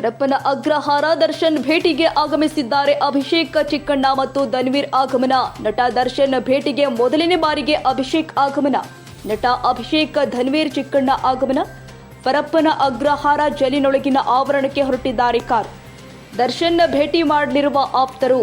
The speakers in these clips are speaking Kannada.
ಪರಪ್ಪನ ಅಗ್ರಹಾರ ದರ್ಶನ್ ಭೇಟಿಗೆ ಆಗಮಿಸಿದ್ದಾರೆ. ಅಭಿಷೇಕ್ ಚಿಕ್ಕಣ್ಣ ಮತ್ತು ಧನ್ವೀರ್ ಆಗಮನ. ನಟ ದರ್ಶನ್ ಭೇಟಿಗೆ ಮೊದಲನೇ ಬಾರಿಗೆ ಅಭಿಷೇಕ್ ಆಗಮನ. ನಟ ಅಭಿಷೇಕ್, ಧನ್ವೀರ್ ಚಿಕ್ಕಣ್ಣ ಆಗಮನ. ಪರಪ್ಪನ ಅಗ್ರಹಾರ ಜಲಿನೊಳಗಿನ ಆವರಣಕ್ಕೆ ಹೊರಟಿದ್ದಾರೆ ಕಾರ್. ದರ್ಶನ್ ಭೇಟಿ ಮಾಡಲಿರುವ ಆಪ್ತರು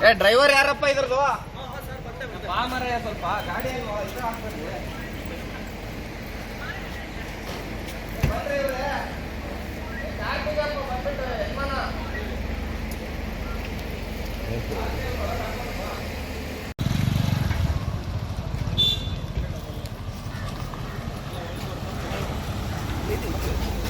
ಏ ಡ್ರೈವರ್ ಯಾರಪ್ಪ ಇದ್ರದು ಬಾ ಮರಯ್ಯ ಸ್ವಲ್ಪ ಗಾಡಿ Thank ಇದು